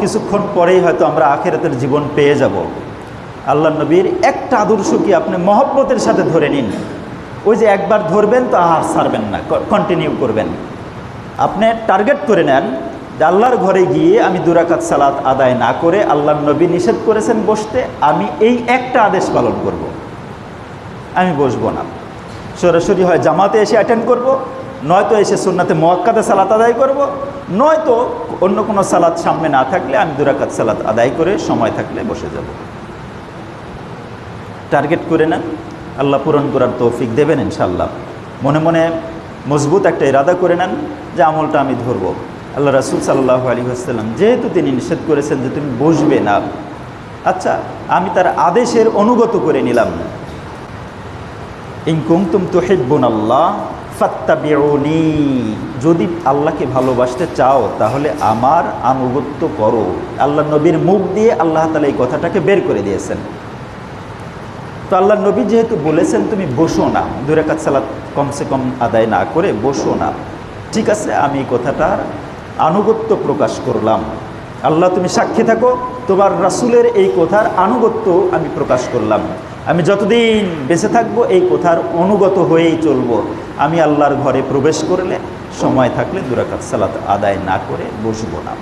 কিছুক্ষণ পরেই হয়তো আমরা আখেরাতের জীবন পেয়ে যাব। আল্লাহ নবীর একটা আদর্শ কি আপনি মহব্বতের সাথে ধরে নিন। ওই যে একবার ধরবেন তো আর ছাড়বেন না কন্টিনিউ করবেন। আপনি টার্গেট করে নেন যে আল্লাহর ঘরে গিয়ে আমি দুরাকাত সালাত আদায় না করে আল্লাহ নবী নিষেধ করেছেন বসতে, আমি এই একটা আদেশ পালন করব। আমি বসবো না। সরাসরি হয় জামাতে এসে অ্যাটেন্ড করব নয়তো এসে সুন্নাতে মোয়াক্কাতে সালাত আদায় করব, নয়তো অন্য কোনো সালাত সামনে না থাকলে আমি দুরাকাত সালাত আদায় করে সময় থাকলে বসে যাব। টার্গেট করে নেন, আল্লাহ পূরণ করার তৌফিক দেবেন ইনশাল্লাহ মনে মনে মজবুত একটা ইরাদা করে নেন যে আমলটা আমি ধরব। আল্লাহ রাসুল সাল্লাহ আলী আসসালাম যেহেতু তিনি নিষেধ করেছেন যে তুমি বসবে না। আচ্ছা আমি তার আদেশের অনুগত করে নিলাম। ইনকুম তুম তুহিব্বুন আল্লাহ ফাত্তাবিউনি। যদি আল্লাহকে ভালোবাসতে চাও, তাহলে আমার আনুগত্য করো। আল্লাহ নবীর মুখ দিয়ে আল্লাহ তালা এই কথাটাকে বের করে দিয়েছেন। তো আল্লাহ নবী যেহেতু বলেছেন, তুমি বসো না। দুরাকাত সালাত কমসে কম আদায় না করে বসো না। ঠিক আছে, আমি এই কথাটার আনুগত্য প্রকাশ করলাম। আল্লাহ তুমি সাক্ষী থাকো, তোমার রাসুলের এই কথার আনুগত্য আমি প্রকাশ করলাম। আমি যতদিন বেঁচে থাকব, এই কথার অনুগত হয়েই চলবো। আমি আল্লাহর ঘরে প্রবেশ করলে সময় থাকলে দুরাকাত সালাত আদায় না করে বসবো না।